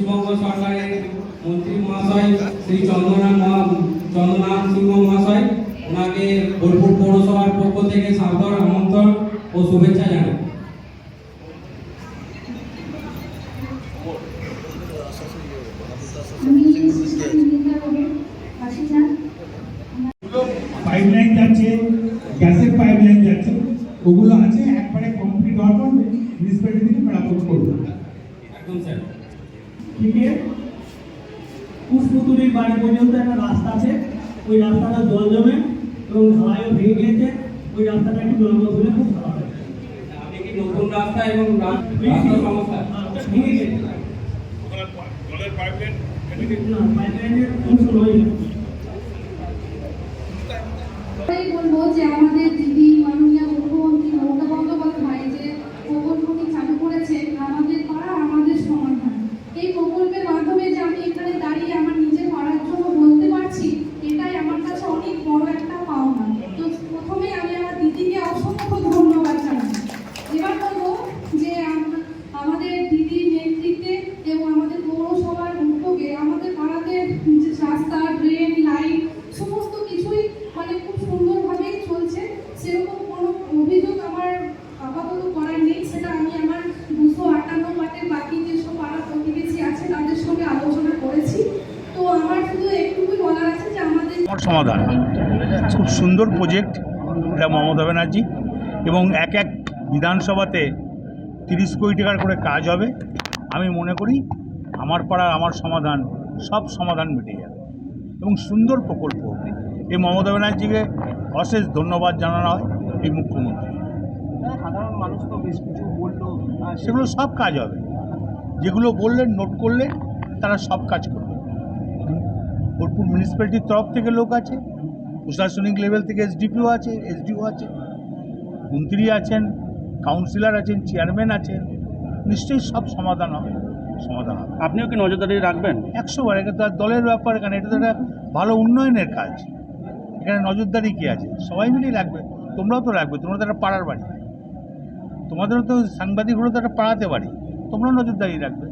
পশ্চিমবঙ্গ সরকারের মন্ত্রী মহাশয় শ্রী চন্দ্রনাথ চন্দ্রনাথ সিংহ মহাশয় ওনাকে বোলপুর পৌরসভার পক্ষ থেকে সাদর আমন্ত্রণ ও শুভেচ্ছা জানাই। পাইপলাইন যাচ্ছে গ্যাসের পাইপলাইন যাচ্ছে ওগুলো আছে একবারে কমপ্লিট হওয়ার পর মিউনিসিপ্যালিটি থেকে মেরামত করবে। একদম স্যার থেকে পুষ্পতুলির বাড়ি পর্যন্ত একটা রাস্তা আছে। ওই রাস্তাটা জল জমে এবং ঢালাইও ভেঙে গিয়েছে। ওই রাস্তাটা একটু মেরামত হলে খুব ভালো হবে নতুন রাস্তা এবং সমস্যা? ভেঙে গেছে জলের পাইপলাইন না পাইপলাইনের অংশ নয় সমাধান। খুব সুন্দর প্রজেক্ট এটা মমতা ব্যানার্জি। এবং এক এক বিধানসভাতে তিরিশ কোটি টাকার করে কাজ হবে। আমি মনে করি আমার পাড়ার আমার সমাধান সব সমাধান মিটে যাবে। এবং সুন্দর প্রকল্প। এই মমতা ব্যানার্জিকে অশেষ ধন্যবাদ জানানো হয় এই মুখ্যমন্ত্রী সাধারণ মানুষ তো বেশ কিছু বলল সেগুলো সব কাজ হবে। যেগুলো বললেন নোট করলে তারা সব কাজ করবে। বোলপুর মিউনিসিপ্যালিটির তরফ থেকে লোক আছে প্রশাসনিক লেভেল থেকে এসডিপিও আছে এসডিও আছে মন্ত্রী আছেন কাউন্সিলর আছেন চেয়ারম্যান আছেন নিশ্চয়ই সব সমাধান হবে সমাধান হবে। আপনিও কি নজরদারি রাখবেন? একশো বার এটা তো আর দলের ব্যাপার এখানে এটা তো একটা ভালো উন্নয়নের কাজ। এখানে নজরদারি কী আছে? সবাই মিলেই রাখবে তোমরাও তো রাখবে তোমরা তো একটা পাড়ার বাড়ি। তোমাদেরও তো সাংবাদিক হলো তো একটা পাড়াতে বাড়ি তোমরাও নজরদারি রাখবে।